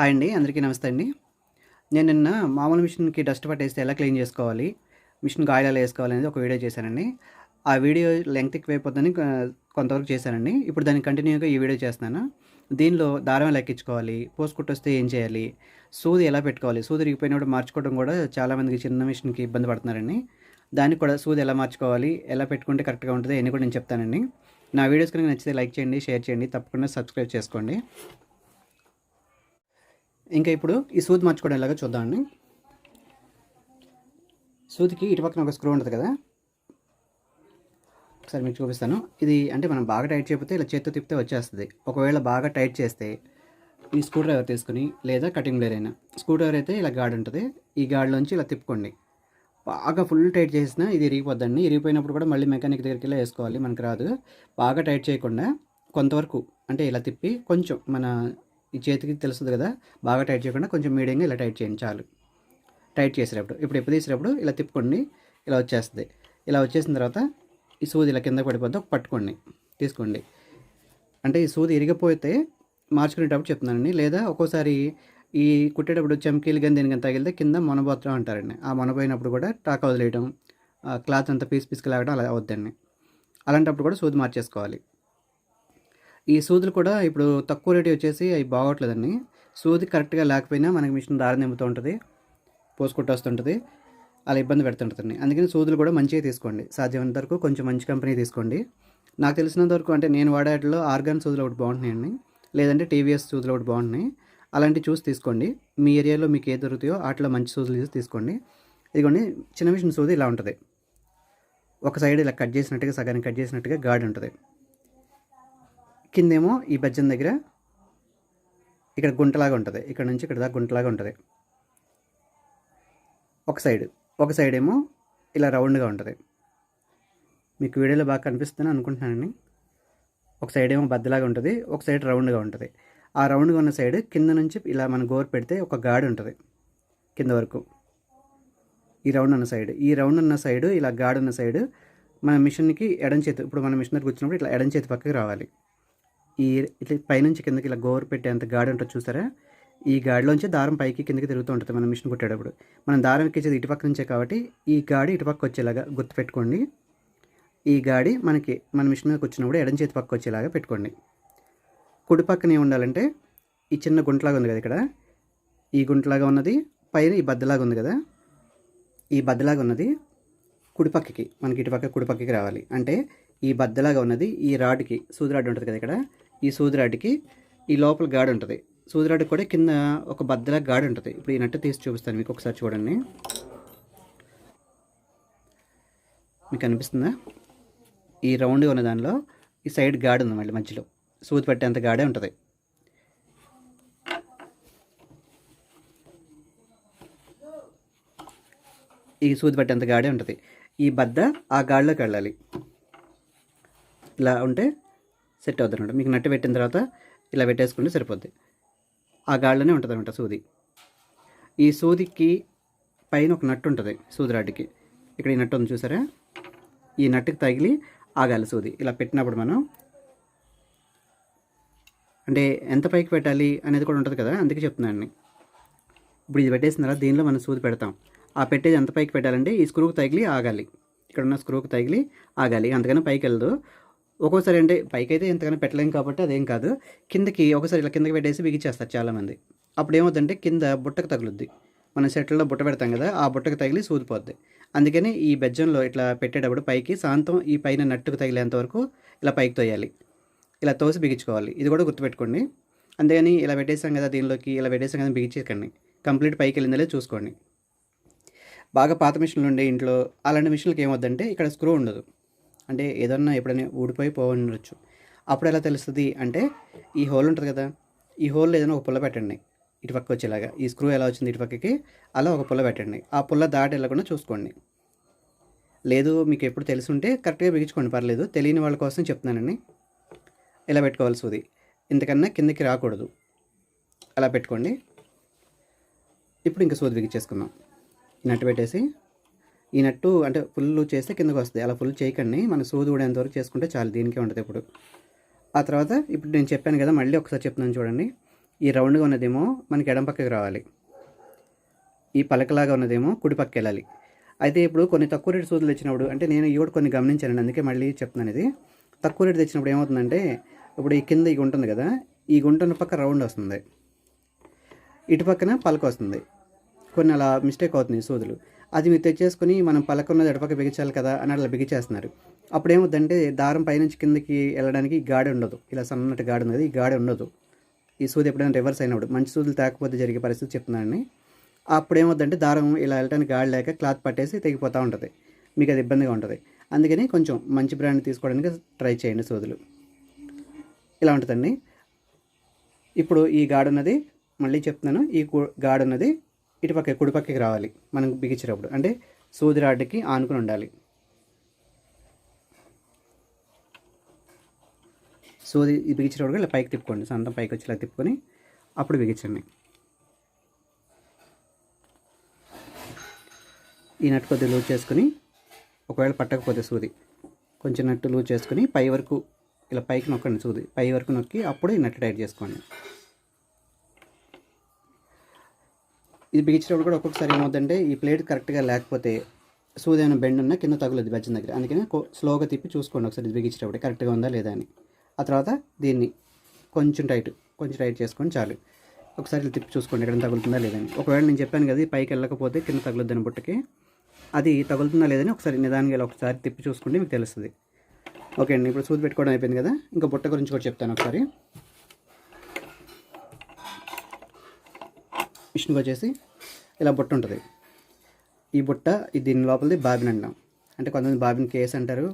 Hi అండి అందరికీ నమస్తే అండి. నేను నిన్న మామూలు మిషన్కి డస్ట్ పట్టేస్తే ఎలా క్లీన్ చేసుకోవాలి మిషన్కి ఆయిల్ ఎలా వేసుకోవాలి అనేది ఒక వీడియో చేశానండి. ఆ వీడియో లెంగ్త్ ఎక్కువైపోతుందని కొంతవరకు చేశానండి. ఇప్పుడు దాన్ని కంటిన్యూగా ఈ వీడియో చేస్తున్నాను. దీనిలో దారం ఎలా ఎక్కించుకోవాలి పోసుకుట్టొస్తే ఏం చేయాలి సూది ఎలా పెట్టుకోవాలి సూది ఇరిగిపోయినప్పుడు మార్చుకోవడం కూడా చాలామందికి చిన్న మిషన్కి ఇబ్బంది పడుతున్నారండి. దానికి కూడా సూది ఎలా మార్చుకోవాలి ఎలా పెట్టుకుంటే కరెక్ట్గా ఉంటుంది అన్నీ కూడా నేను చెప్తానండి. నా వీడియోస్ కనుక నచ్చితే లైక్ చేయండి షేర్ చేయండి తప్పకుండా సబ్స్క్రైబ్ చేసుకోండి. ఇంకా ఇప్పుడు ఈ సూది మార్చుకోవడం ఎలాగో చూద్దామండి సూదికి ఇటు పక్కన ఒక స్క్రూ ఉంటుంది కదా. ఒకసారి మీకు చూపిస్తాను. ఇది అంటే మనం బాగా టైట్ చేయకపోతే ఇలా చేత్తో తిప్పితే వచ్చేస్తుంది. ఒకవేళ బాగా టైట్ చేస్తే ఈ స్క్రూ డ్రైవర్ తీసుకుని లేదా కటింగ్ బ్లేర్ అయినా. స్క్రూ డ్రైవర్ అయితే ఇలా గాడ్ ఉంటుంది. ఈ గాడ్లోంచి ఇలా తిప్పుకోండి. బాగా ఫుల్ టైట్ చేసినా ఇది ఇరిగిపోద్దండి. ఇరిగిపోయినప్పుడు కూడా మళ్ళీ మెకానిక్ దగ్గరికి వెళ్ళి వేసుకోవాలి. మనకు రాదు. బాగా టైట్ చేయకుండా కొంతవరకు అంటే ఇలా తిప్పి కొంచెం మన ఈ చేతికి తెలుస్తుంది కదా బాగా టైట్ చేయకుండా కొంచెం మీడియంగా ఇలా టైట్ చేయండి చాలు. టైట్ చేసేటప్పుడు ఇప్పుడు ఎప్పుడు తీసేటప్పుడు ఇలా తిప్పుకోండి ఇలా వచ్చేస్తుంది. ఇలా వచ్చేసిన తర్వాత ఈ సూది ఇలా కింద పడిపోతే ఒక పట్టుకోండి తీసుకోండి. అంటే ఈ సూది ఇరిగిపోతే మార్చుకునేటప్పుడు చెప్తున్నానండి. లేదా ఒక్కోసారి ఈ కుట్టేటప్పుడు చమ్కీలు కానీ దేనికని తగిలితే కింద మొనబోత్రం అంటారండి. ఆ మొనబోయినప్పుడు కూడా టాక్ వదిలేయడం ఆ క్లాత్ అంతా పీస్ పీస్కి లాగడం అలా అవుద్దండి అలాంటప్పుడు కూడా సూది మార్చేసుకోవాలి. ఈ సూదులు కూడా ఇప్పుడు తక్కువ రేటు వచ్చేసి అవి బాగోట్లేదండి. సూది కరెక్ట్గా లేకపోయినా మనకి మిషన్ దారి నింపుతూ ఉంటుంది పోసుకుంటూ వస్తుంటుంది అలా ఇబ్బంది పెడుతుంటుంది అందుకని సూదులు కూడా మంచిగా తీసుకోండి. సాధ్యమైనంత వరకు కొంచెం మంచి కంపెనీ తీసుకోండి. నాకు తెలిసినంత వరకు అంటే నేను వాడేట్లో ఆర్గాన్ సూదులు ఒకటి బాగుంటున్నాయండి. లేదంటే టీవీఎస్ సూదులు ఒకటి బాగుంటున్నాయి. అలాంటివి చూసి తీసుకోండి. మీ ఏరియాలో మీకు ఏ దొరుకుతాయో వాటిలో మంచి సూదులు తీసి తీసుకోండి. ఇదిగోండి చిన్న మిషన్ సూది ఇలా ఉంటుంది. ఒక సైడ్ ఇలా కట్ చేసినట్టుగా సగానికి కట్ చేసినట్టుగా గాడి ఉంటుంది. కిందేమో ఈ బజ్జన్ దగ్గర ఇక్కడ గుంటలాగా ఉంటుంది. ఇక్కడ నుంచి ఇక్కడ దాకా గుంటలాగా ఉంటుంది. ఒక సైడ్ ఒక సైడ్ ఏమో ఇలా రౌండ్గా ఉంటుంది. మీకు వీడియోలో బాగా కనిపిస్తుందని అనుకుంటున్నానండి. ఒక సైడ్ ఏమో బద్దలాగా ఉంటుంది ఒక సైడ్ రౌండ్గా ఉంటుంది. ఆ రౌండ్గా ఉన్న సైడ్ కింద నుంచి ఇలా మన గోరు పెడితే ఒక గాడి ఉంటుంది. కింద వరకు. ఈ రౌండ్ ఉన్న సైడ్ ఈ రౌండ్ ఉన్న సైడ్ ఇలా గాడి ఉన్న సైడ్ మన మిషన్కి ఎడం చేతి ఇప్పుడు మన మిషన్ దగ్గర కూర్చున్నప్పుడు ఇట్లా ఎడం చేతి పక్కకి రావాలి. ఈ ఇట్లా పైనుంచి కిందకి ఇలా గోరు పెట్టేంత గాడి ఉంటుంది చూసారా? ఈ గాడిలోంచి దారం పైకి కిందకి తిరుగుతూ ఉంటుంది మనం మిషన్ కుట్టేటప్పుడు. మనం దారం ఎక్కించేది ఇటుపక్క నుంచే కాబట్టి ఈ గాడి ఇటుపక్క వచ్చేలాగా గుర్తుపెట్టుకోండి ఈ గాడి మనకి మన మిషన్ మీద వచ్చినప్పుడు ఎడం చేతి పక్క వచ్చేలాగా పెట్టుకోండి. కుడి పక్కన ఏమి ఉండాలంటే ఈ చిన్న గుంటలాగా ఉంది కదా ఇక్కడ? ఈ గుంటలాగా ఉన్నది పైన ఈ బద్దలాగా ఉంది కదా? ఈ బద్దలాగా ఉన్నది కుడిపక్కకి మనకి ఇటుపక్క కుడిపక్కకి రావాలి. అంటే ఈ బద్దలాగా ఉన్నది ఈ రాడ్కి సూది రాడ్ ఉంటుంది కదా ఇక్కడ? ఈ సూదిరాటికి ఈ లోపల గాడి ఉంటుంది. సూదిరాటికి కూడా కింద ఒక బద్దలా గాడి ఉంటుంది. ఇప్పుడు ఈ నట్టు తీసి చూపిస్తాను మీకు ఒకసారి చూడండి. మీకు అనిపిస్తుందా? ఈ రౌండ్గా ఉన్న దానిలో ఈ సైడ్ గాడి ఉంది మళ్ళీ మధ్యలో. సూది పట్టేంత గాడే ఉంటుంది. ఈ సూది పట్టేంత గాడే ఉంటుంది. ఈ బద్ద ఆ గాడిలోకి వెళ్ళాలి. ఇలా ఉంటే సెట్ అవుతుంది అనమాట మీకు నట్టు పెట్టిన తర్వాత ఇలా పెట్టేసుకుంటే సరిపోద్ది. ఆ గాడిలోనే ఉంటుంది అనమాట సూది. ఈ సూదికి పైన ఒక నట్టు ఉంటుంది సూది రాడ్డుకి ఇక్కడ ఈ నట్టు ఉంది చూసారా? ఈ నట్టుకి తగిలి ఆగాలి సూది. ఇలా పెట్టినప్పుడు మనం అంటే ఎంత పైకి పెట్టాలి అనేది కూడా ఉంటుంది కదా అందుకే చెప్తున్నాను ఇప్పుడు ఇది పెట్టేసిన తర్వాత దీనిలో మనం సూది పెడతాం. ఆ పెట్టేది ఎంత పైకి పెట్టాలంటే ఈ స్క్రూకి తగిలి ఆగాలి ఇక్కడ ఉన్న స్క్రూకి తగిలి ఆగాలి అందుకని పైకి వెళ్ళదు. ఒక్కోసారి అంటే పైకి అయితే ఎంతకన్నా పెట్టలేం కాబట్టి అదేం కాదు. కిందకి ఒకసారి ఇలా కిందకి పెట్టేసి బిగించేస్తారు చాలామంది. అప్పుడు ఏమవుతుందంటే కింద బుట్టకు తగులుద్ది. మన సెట్లలో బుట్ట పెడతాం కదా ఆ బుట్టకు తగిలి సూదిపోద్ది. అందుకని ఈ బెజ్జంలో ఇట్లా పెట్టేటప్పుడు పైకి శాంతం ఈ పైన నట్టుకు తగిలేంత వరకు ఇలా పైకి తోయాలి. ఇలా తోసి బిగించుకోవాలి. ఇది కూడా గుర్తుపెట్టుకోండి. అందుకని ఇలా పెట్టేసాం కదా దీనిలోకి ఇలా పెట్టేసాం కదా బిగించేకండి కంప్లీట్ పైకి వెళ్ళిందలే చూసుకోండి. బాగా పాత మిషన్లు ఉండే ఇంట్లో అలాంటి మిషన్లకి ఏమవుద్దంటే ఇక్కడ స్క్రూ ఉండదు. అంటే ఏదన్నా ఎప్పుడైనా ఊడిపోయి పోవచ్చు అప్పుడు ఎలా తెలుస్తుంది అంటే ఈ హోల్ ఉంటుంది కదా ఈ హోల్లో ఏదైనా ఒక పుల్ల పెట్టండి. ఇటు పక్క వచ్చేలాగా. ఈ స్క్రూ ఎలా వచ్చింది ఇటు పక్కకి అలా ఒక పుల్ల పెట్టండి. ఆ పుల్ల దాటి వెళ్ళకుండా చూసుకోండి. లేదు మీకు ఎప్పుడు తెలిసి ఉంటే కరెక్ట్గా బిగించుకోండి. పర్లేదు తెలియని వాళ్ళ కోసం చెప్తున్నానండి. ఇలా పెట్టుకోవాలి సూది ఇంతకన్నా కిందకి రాకూడదు. అలా పెట్టుకోండి. ఇప్పుడు ఇంకా సూది బిగించేసుకుందాం. నట్టు పెట్టేసి ఈ నట్టు అంటే ఫుల్ చేస్తే కిందకు వస్తుంది. అలా ఫుల్ చేయకండి. మన సూది ఊడేంతవరకు చేసుకుంటే చాలు దీనికే ఉంటుంది ఇప్పుడు. ఆ తర్వాత ఇప్పుడు నేను చెప్పాను కదా మళ్ళీ ఒకసారి చెప్తున్నాను చూడండి. ఈ రౌండ్గా ఉన్నదేమో మనకి ఎడం పక్కకి రావాలి. ఈ పలకలాగా ఉన్నదేమో కుడి పక్క వెళ్ళాలి. అయితే ఇప్పుడు కొన్ని తక్కువ రేటు సూదులు తెచ్చినప్పుడు అంటే నేను ఇవి కూడా కొన్ని గమనించాను అందుకే మళ్ళీ చెప్తున్నాను ఇది. తక్కువ రేటు తెచ్చినప్పుడు ఏమవుతుందంటే ఇప్పుడు ఈ కింద ఈ గుంటుంది కదా ఈ గుంట పక్క రౌండ్ వస్తుంది. ఇటు పక్కన పలక వస్తుంది. కొన్ని అలా మిస్టేక్ అవుతుంది సూదులు. అది మీరు తెచ్చేసుకుని మనం పలక ఉన్నది ఎడపక్క బిగించాలి కదా అని అట్లా బిగించేస్తున్నారు. అప్పుడు ఏమవుతుందంటే దారం పైనుంచి కిందకి వెళ్ళడానికి గాడి ఉండదు. ఇలా సన్నటి గాడి ఉన్నది. ఈ గాడి ఉండదు. ఈ సూది ఎప్పుడైనా రివర్స్ అయినప్పుడు మంచి సూదులు తాకపోతే జరిగే పరిస్థితి చెప్తున్నాను అప్పుడు ఏమవుతుందంటే దారం ఇలా వెళ్ళడానికి గాడి లేక క్లాత్ పట్టేసి తెగిపోతూ ఉంటుంది. మీకు అది ఇబ్బందిగా ఉంటుంది. అందుకని కొంచెం మంచి బ్రాండ్ తీసుకోవడానికి ట్రై చేయండి సూదులు. ఇలా ఉంటుందండి. ఇప్పుడు ఈ గాడి ఉన్నది మళ్ళీ చెప్తున్నాను. ఈ కు- గాడి ఉన్నది ఇటుపక్క కుడి పక్కకి రావాలి. మనం బిగించేటప్పుడు. అంటే సూది రాడ్కి ఆనుకుని ఉండాలి. సూది బిగించినప్పుడు బిగించేటప్పుడు ఇలా పైకి తిప్పుకోండి. సొంతం పైకి వచ్చి ఇలా తిప్పుకొని అప్పుడు బిగించండి. ఈ నట్టు కొద్దిగా లూజ్ చేసుకుని ఒకవేళ పట్టకపోతే సూది. కొంచెం నట్టు లూజ్ చేసుకుని పై వరకు ఇలా పైకి నొక్కండి సూది. పై వరకు నొక్కి అప్పుడు ఈ నట్టు టైట్ చేసుకోండి. ఇది బిగించేటప్పుడు కూడా ఒక్కొక్కసారి ఏమవుతుందంటే ఈ ప్లేట్ కరెక్ట్గా లేకపోతే సూది ఏమైనా బెండ్ ఉన్నా కింద తగులదు బెచ్చం దగ్గర. అందుకని స్లోగా తిప్పి చూసుకోండి ఒకసారి ఇది బిగించేటప్పుడు కరెక్ట్గా ఉందా లేదా అని. ఆ తర్వాత దీన్ని కొంచెం టైట్ కొంచెం టైట్ చేసుకొని చాలు. ఒకసారి తిప్పి చూసుకోండి ఎక్కడ తగులుతుందా లేదని ఒకవేళ నేను చెప్పాను కదా ఇది పైకి వెళ్ళకపోతే కింద తగులుద్దని బుట్టకి అది తగులుతుందా లేదని ఒకసారి నిదానంగా ఒకసారి తిప్పి చూసుకుంటే మీకు తెలుస్తుంది. ఓకే అండి ఇప్పుడు సూది పెట్టుకోవడం అయిపోయింది కదా ఇంకా బుట్ట గురించి కూడా చెప్తాను ఒకసారి. మిషన్కి వచ్చేసి ఇలా బుట్ట ఉంటుంది. ఈ బుట్ట ఇది దీని లోపలిది బాబిన్ అంటాం. అంటే కొంతమంది బాబిన్ కేస్ అంటారు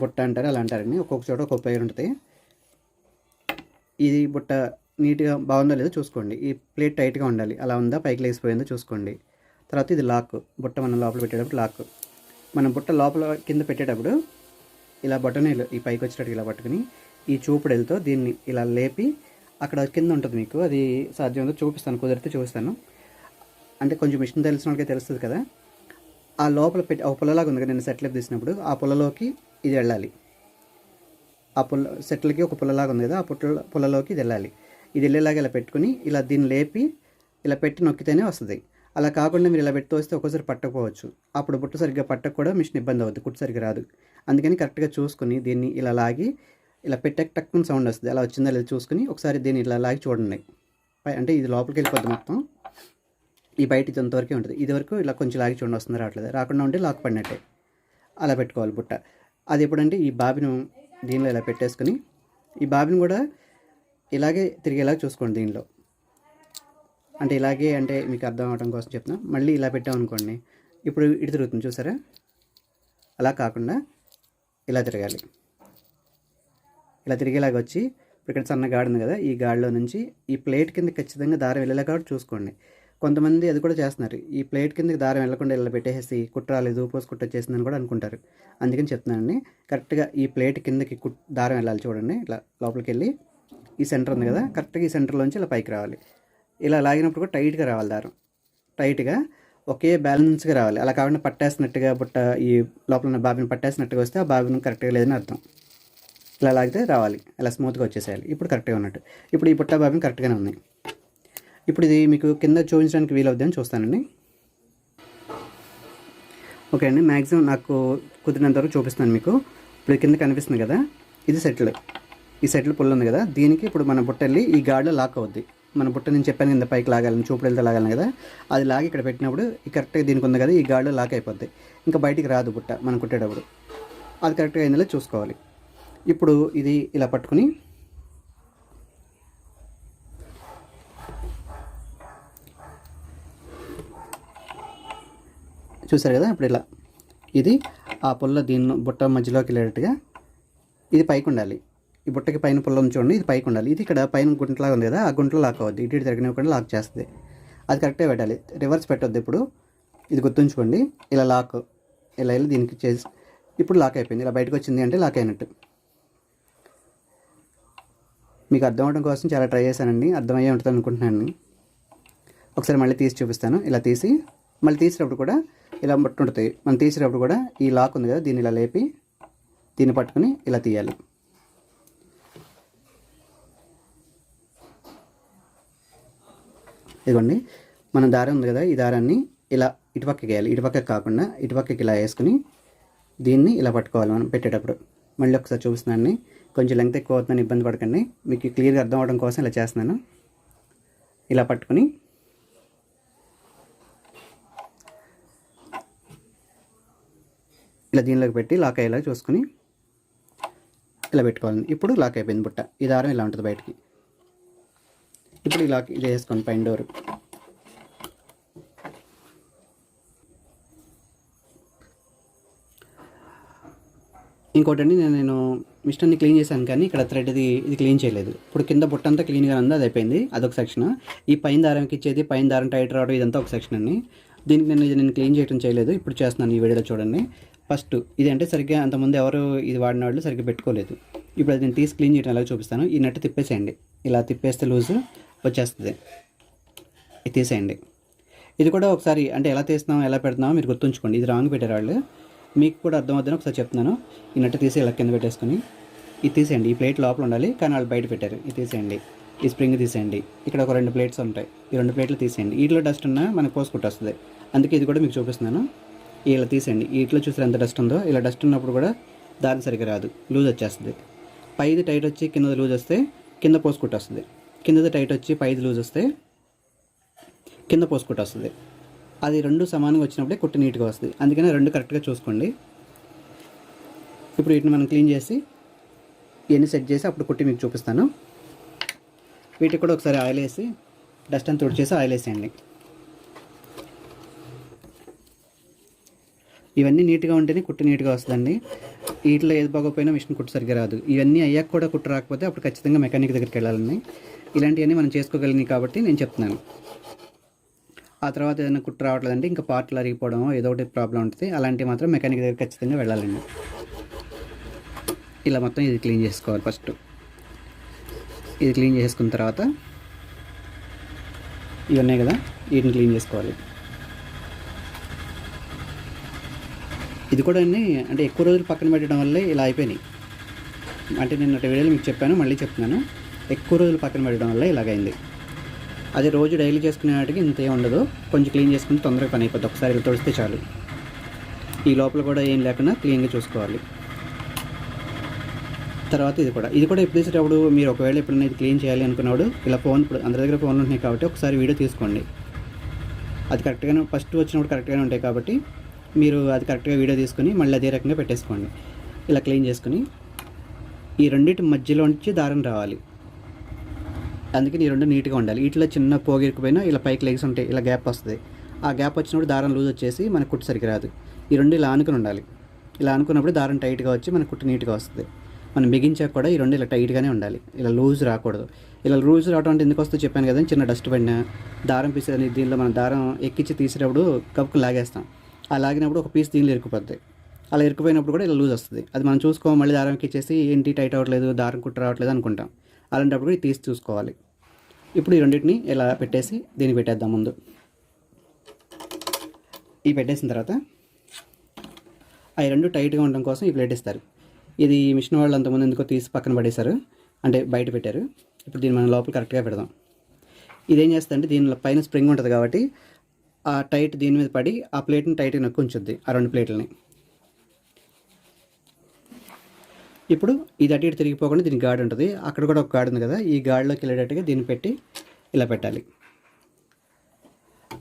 బుట్ట అంటారు అలా అంటారండి ఒక్కొక్క చోట ఒక్కొక్క పేరు ఉంటుంది. ఇది బుట్ట నీట్గా బాగుందో లేదో చూసుకోండి. ఈ ప్లేట్ టైట్గా ఉండాలి. అలా ఉందా పైకి లేసిపోయిందో చూసుకోండి. తర్వాత ఇది లాక్. బుట్ట మనం లోపల పెట్టేటప్పుడు లాక్. మనం బుట్ట లోపల కింద పెట్టేటప్పుడు ఇలా బొట్టనేలు ఈ పైకి వచ్చేటట్టు ఇలా పట్టుకుని ఈ చూపుడెలతో దీన్ని ఇలా లేపి అక్కడ కింద ఉంటుంది మీకు. అది సాధ్యమైందో చూపిస్తాను కుదిరితే చూపిస్తాను. అంటే కొంచెం మిషన్ తెలిసిన వాళ్ళకి తెలుస్తుంది కదా. ఆ లోపల పెట్టి ఒక పుల్లలాగా ఉంది కదా నేను సెట్లెప్ తీసినప్పుడు ఆ పుల్లలోకి ఇది వెళ్ళాలి. ఆ పుల్ల సెట్లకి ఒక పుల్లలాగా ఉంది కదా ఆ పుల్ల పుల్లలోకి ఇది వెళ్ళాలి. ఇది వెళ్ళేలాగా ఇలా పెట్టుకుని ఇలా దీన్ని లేపి ఇలా పెట్టి నొక్కితేనే వస్తుంది. అలా కాకుండా మీరు ఇలా పెట్టి వస్తే ఒక్కోసారి పట్టకపోవచ్చు. అప్పుడు బుట్ట సరిగ్గా పట్టక కూడా మిషన్ ఇబ్బంది అవుతుంది కుట్టు సరిగ్గా రాదు. అందుకని కరెక్ట్గా చూసుకుని దీన్ని ఇలా లాగి ఇలా పెట్టాక టక్కున సౌండ్ వస్తుంది. అలా వచ్చిందా లేదా చూసుకుని ఒకసారి దీన్ని ఇలా లాగి చూడండి. పై- అంటే ఇది లోపలికి వెళ్ళిపోద్ది మొత్తం. ఈ బయట ఇది అంతవరకే ఉంటుంది. ఇది వరకు ఇలా కొంచెం లాగి చూడండి వస్తుంది రావట్లేదు. రాకుండా ఉంటే లాక్ పడినట్టే. అలా పెట్టుకోవాలి బుట్ట. అది ఎప్పుడంటే ఈ బాబిను దీనిలో ఇలా పెట్టేసుకుని ఈ బాబిని కూడా ఇలాగే తిరిగేలా చూసుకోండి దీనిలో. అంటే ఇలాగే అంటే మీకు అర్థం అవడం కోసం చెప్తున్నా. మళ్ళీ ఇలా పెట్టామనుకోండి ఇప్పుడు ఇటు తిరుగుతుంది చూసారా? అలా కాకుండా ఇలా తిరగాలి. ఇలా తిరిగేలాగా వచ్చి ఇక్కడ సన్న గాడి ఉంది కదా ఈ గాడిలో నుంచి ఈ ప్లేట్ కింద ఖచ్చితంగా దారం వెళ్ళేలా కాబట్టి చూసుకోండి. కొంతమంది అది కూడా చేస్తున్నారు. ఈ ప్లేట్ కిందకి దారం వెళ్ళకుండా ఇలా పెట్టేసి కుట్రాలేదు పోసి కుట్ట వచ్చేసిందని కూడా అనుకుంటారు. అందుకని చెప్తున్నానండి. కరెక్ట్గా ఈ ప్లేట్ కిందకి కుట్ దారం వెళ్ళాలి చూడండి. ఇలా లోపలికి వెళ్ళి ఈ సెంటర్ ఉంది కదా కరెక్ట్గా ఈ సెంటర్లోంచి ఇలా పైకి రావాలి. ఇలా లాగినప్పుడు కూడా టైట్గా రావాలి దారం. టైట్గా ఒకే బ్యాలెన్స్గా రావాలి. అలా కాకుండా పట్టేసినట్టుగా బుట్ట ఈ లోపల ఉన్న బాబిని పట్టేసినట్టుగా వస్తే ఆ బాబిని కరెక్ట్గా లేదని అర్థం. ఇలా లాగితే రావాలి. ఇలా స్మూత్గా వచ్చేసేయాలి. ఇప్పుడు కరెక్ట్గా ఉన్నట్టు. ఇప్పుడు ఈ పుట్ట బాబిని కరెక్ట్గానే ఉంది. ఇప్పుడు ఇది మీకు కింద చూపించడానికి వీలవుద్ది అని చూస్తానండి. ఓకే అండి. మ్యాక్సిమం నాకు కుదిరినంత వరకు చూపిస్తాను మీకు. ఇప్పుడు కింద కనిపిస్తుంది కదా. ఇది సెటిల్. ఈ సెటిల్ పుల్ ఉంది కదా. దీనికి ఇప్పుడు మన బుట్ట వెళ్ళి ఈ గాడిలో లాక్ అవుద్ది. మన బుట్ట నేను చెప్పాను కింద పైకి లాగాలని చూపుడు వెళ్తే లాగాలని కదా. అది లాగి ఇక్కడ పెట్టినప్పుడు ఈ కరెక్ట్గా దీనికి ఉంది కదా. ఈ గాడిలో లాక్ అయిపోద్ది. ఇంకా బయటికి రాదు బుట్ట. మనం కుట్టేటప్పుడు. అది కరెక్ట్గా అయిందో చూసుకోవాలి. ఇప్పుడు ఇది ఇలా పట్టుకుని చూసారు కదా ఇప్పుడు ఇలా. ఇది ఆ పుల్ల దీని బుట్ట మధ్యలోకి వెళ్ళేటట్టుగా ఇది పైకి ఉండాలి. ఈ బుట్టకి పైన పుల్ల చూడండి ఇది పైకి ఉండాలి. ఇది ఇక్కడ పైన గుంటలాగా ఉంది కదా ఆ గుంటలో లాక్ అవుద్ది ఇటు ఇటు తిరగనివ్వకుండా లాక్ చేస్తుంది. అది కరెక్ట్గా పెట్టాలి. రివర్స్ పెట్టొద్దు ఇప్పుడు. ఇది గుర్తుంచుకోండి. ఇలా లాక్ ఇలా వెళ్ళి దీనికి చేసి ఇప్పుడు లాక్ అయిపోయింది. ఇలా బయటకు వచ్చింది అంటే లాక్ అయినట్టు. మీకు అర్థం అవడం కోసం చాలా ట్రై చేశానండి. అర్థమయ్యే ఉంటుంది అనుకుంటున్నాను. ఒకసారి మళ్ళీ తీసి చూపిస్తాను. ఇలా తీసి మళ్ళీ తీసినప్పుడు కూడా ఇలా బట్టు ఉంటుంది. మనం తీసేటప్పుడు కూడా ఈ లాక్ ఉంది కదా దీన్ని ఇలా లేపి దీన్ని పట్టుకుని ఇలా తీయాలి. ఇదిగోండి. మన దారం ఉంది కదా ఈ దారాన్ని ఇలా ఇటుపక్కకి వేయాలి ఇటుపక్కకి కాకుండా ఇటుపక్కకి ఇలా వేసుకుని దీన్ని ఇలా పట్టుకోవాలి మనం పెట్టేటప్పుడు. మళ్ళీ ఒకసారి చూపిస్తున్నాను. కొంచెం లెంగ్త్ ఎక్కువ అవుతుందని ఇబ్బంది పడకండి. మీకు క్లియర్గా అర్థం అవడం కోసం ఇలా చేస్తున్నాను. ఇలా పట్టుకుని ఇలా దీనిలోకి పెట్టి లాక్ అయ్యేలా చూసుకుని ఇలా పెట్టుకోవాలి ఇప్పుడు లాక్ అయిపోయింది బుట్ట. ఈ దారం ఇలా ఉంటుంది బయటికి. ఇప్పుడు ఇలా ఇది వేసుకోండి పైన డోర్ ఇంకోటండి నేను నేను మిషన్ని క్లీన్ చేశాను కానీ ఇక్కడ థ్రెడ్ ఇది ఇది క్లీన్ చేయలేదు. ఇప్పుడు కింద బుట్ట అంతా క్లీన్గా ఉంది అది అయిపోయింది అదొక సెక్షన్. ఈ పైన దారంకి ఇచ్చేది పైన దారం టైట్ రావడం ఇదంతా ఒక సెక్షన్ అండి. దీనికి నేను ఇది నేను క్లీన్ చేయడం చేయలేదు ఇప్పుడు చేస్తున్నాను ఈ వీడియోలో చూడండి. ఫస్ట్ ఇది అంటే సరిగ్గా అంతకుముందు ఎవరు ఇది వాడిన వాళ్ళు సరిగ్గా పెట్టుకోలేదు. ఇప్పుడు అది నేను తీసి క్లీన్ చేయడం ఎలా చూపిస్తాను. ఈ నట్టు తిప్పేసేయండి. ఇలా తిప్పేస్తే లూజు వచ్చేస్తుంది. ఇది తీసేయండి. ఇది కూడా ఒకసారి అంటే ఎలా తీస్తున్నాం ఎలా పెడుతున్నామో మీరు గుర్తుంచుకోండి. ఇది రాంగ్ పెట్టారు వాళ్ళు మీకు కూడా అర్థం ఒకసారి చెప్తున్నాను. ఈ నట్టు తీసి ఇలా కింద పెట్టేసుకొని ఇది తీసేయండి. ఈ ప్లేట్ లోపల ఉండాలి కానీ వాళ్ళు బయట పెట్టారు. ఇది తీసేయండి. ఈ స్ప్రింగ్ తీసేయండి. ఇక్కడ ఒక రెండు ప్లేట్స్ ఉంటాయి. ఈ రెండు ప్లేట్లు తీసేయండి. వీటిలో డస్ట్ ఉన్నా మనకు పోసుకుంటూ వస్తుంది. అందుకే ఇది కూడా మీకు చూపిస్తున్నాను. ఇలా తీసేయండి. వీటిలో చూసారు ఎంత డస్ట్ ఉందో. ఇలా డస్ట్ ఉన్నప్పుడు కూడా దాని సరిగ్గా రాదు. లూజ్ వచ్చేస్తుంది. పైది టైట్ వచ్చి కిందది లూజ్ వస్తే కింద పోసుకుంటూ వస్తుంది. కిందది టైట్ వచ్చి పైది లూజ్ వస్తే కింద పోసుకుంటూ వస్తుంది. అది రెండు సమానంగా వచ్చినప్పుడే కుట్టు నీట్గా వస్తుంది. అందుకని రెండు కరెక్ట్గా చూసుకోండి. ఇప్పుడు వీటిని మనం క్లీన్ చేసి ఇవన్నీ సెట్ చేసి అప్పుడు కుట్టి మీకు చూపిస్తాను. వీటికి కూడా ఒకసారి ఆయిల్ వేసి డస్ట్ అంతా తుడిచేసి ఆయిల్ వేసేయండి. ఇవన్నీ నీట్గా ఉంటేనే కుట్టు నీట్గా వస్తుందండి. వీటిలో ఏది బాగోపోయినా మిషన్ కుట్టు సరిగ్గా రాదు. ఇవన్నీ అయ్యాక కూడా కుట్టు రాకపోతే అప్పుడు ఖచ్చితంగా మెకానిక్ దగ్గరికి వెళ్ళాలని ఇలాంటివన్నీ మనం చేసుకోగలిగినాయి కాబట్టి నేను చెప్తున్నాను. ఆ తర్వాత ఏదైనా కుట్టు రావట్లేదంటే ఇంకా పార్ట్లు అరిగిపోవడం ఏదో ఒకటి ప్రాబ్లం ఉంటుంది. అలాంటివి మాత్రం మెకానిక్ దగ్గర ఖచ్చితంగా వెళ్ళాలండి. ఇలా మొత్తం ఇది క్లీన్ చేసుకోవాలి ఫస్ట్ ఇది క్లీన్ చేసుకున్న తర్వాత ఇవి ఉన్నాయి కదా వీటిని క్లీన్ చేసుకోవాలి. ఇది కూడా అన్ని అంటే ఎక్కువ రోజులు పక్కన పెట్టడం వల్లే ఇలా అయిపోయినాయి. అంటే నేను వీడియోలో మీకు చెప్పాను మళ్ళీ చెప్తున్నాను. ఎక్కువ రోజులు పక్కన పెట్టడం వల్ల ఇలాగైంది. అదే రోజు డైలీ చేసుకునే వాటికి ఇంత ఏం ఉండదు. కొంచెం క్లీన్ చేసుకుని తొందరగా పని అయిపోతుంది ఒకసారి ఇలా తుడిస్తే చాలు. ఈ లోపల కూడా ఏం లేకుండా క్లీన్గా చూసుకోవాలి. తర్వాత ఇది కూడా. ఇది కూడా ఎప్పుడు తీసేటప్పుడు మీరు ఒకవేళ ఎప్పుడైనా ఇది క్లీన్ చేయాలి అనుకున్నప్పుడు ఇలా ఫోన్ ఇప్పుడు అందరి దగ్గర ఫోన్లు ఉంటున్నాయి కాబట్టి ఒకసారి వీడియో తీసుకోండి. అది కరెక్ట్గానే ఫస్ట్ వచ్చినప్పుడు కరెక్ట్గానే ఉంటాయి కాబట్టి మీరు అది కరెక్ట్గా వీడియో తీసుకుని మళ్ళీ అదే రకంగా పెట్టేసుకోండి. ఇలా క్లీన్ చేసుకుని ఈ రెండింటి మధ్యలో నుంచి దారం రావాలి. అందుకే ఈ రెండు నీట్గా ఉండాలి. ఇట్లా చిన్న పోగిరికిపోయినా ఇలా పైకి లెగ్స్ ఉంటాయి ఇలా గ్యాప్ వస్తుంది. ఆ గ్యాప్ వచ్చినప్పుడు దారం లూజ్ వచ్చేసి మన కుట్టు సరిగ్గా రాదు. ఈ రెండు ఇలా ఆనుకుని ఉండాలి. ఇలా అనుకున్నప్పుడు దారం టైట్గా వచ్చి మన కుట్టు నీట్గా వస్తుంది. మనం బిగించాక కూడా ఈ రెండు ఇలా టైట్గానే ఉండాలి. ఇలా లూజ్ రాకూడదు. ఇలా లూజ్ రావడం అంటే ఎందుకు వస్తుందో చెప్పాను కదా చిన్న డస్ట్ పడిన దారం పీస్ అని దీనిలో మనం దారం ఎక్కించి తీసేటప్పుడు కప్పుకు లాగేస్తాం. ఆ లాగినప్పుడు ఒక పీస్ దీనిలో ఇరుక్కుపోద్ది. అలా ఇరుక్కుపోయినప్పుడు కూడా ఇలా లూజ్ వస్తుంది. అది మనం చూసుకో మళ్ళీ దారం ఎక్కిచ్చేసి ఏంటి టైట్ అవ్వట్లేదు దారం కుట్టు రావట్లేదు అనుకుంటాం. అలాంటప్పుడు కూడా తీసి చూసుకోవాలి. ఇప్పుడు ఈ రెండింటిని ఇలా పెట్టేసి దీన్ని పెట్టేద్దాం ముందు. ఈ పెట్టేసిన తర్వాత అవి రెండు టైట్గా ఉండడం కోసం ఈ ప్లేట్ ఇస్తారు. ఇది మిషన్ వాళ్ళు అంతకుముందు ఎందుకో తీసి పక్కన పడేశారు. అంటే బయట పెట్టారు. ఇప్పుడు దీన్ని మనం లోపల కరెక్ట్గా పెడదాం. ఇదేం చేస్తుందంటే దీని పైన స్ప్రింగ్ ఉంటుంది కాబట్టి ఆ టైట్ దీని మీద పడి ఆ ప్లేట్ని టైట్గా నొక్కి ఉంచుద్ది ఆ రెండు ప్లేట్లని. ఇప్పుడు ఇది అటు ఇటు తిరిగిపోకుండా దీనికి గాడి ఉంటుంది. అక్కడ కూడా ఒక గాడి ఉంది కదా ఈ గాడిలోకి వెళ్ళేటట్టుగా దీన్ని పెట్టి ఇలా పెట్టాలి.